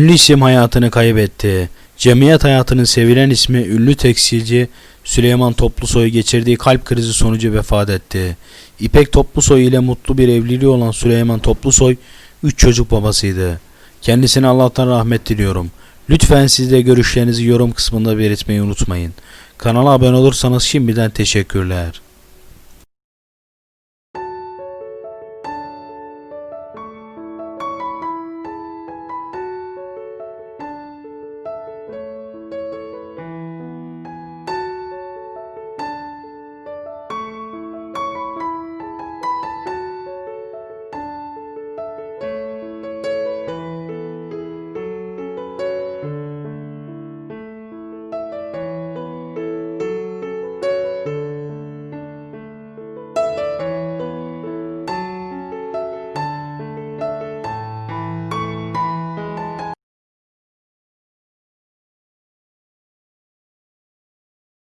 Ünlü isim hayatını kaybetti. Cemiyet hayatının sevilen ismi ünlü tekstilci Süleyman Toplusoy geçirdiği kalp krizi sonucu vefat etti. İpek Toplusoy ile mutlu bir evliliği olan Süleyman Toplusoy 3 çocuk babasıydı. Kendisine Allah'tan rahmet diliyorum. Lütfen siz de görüşlerinizi yorum kısmında belirtmeyi unutmayın. Kanala abone olursanız şimdiden teşekkürler.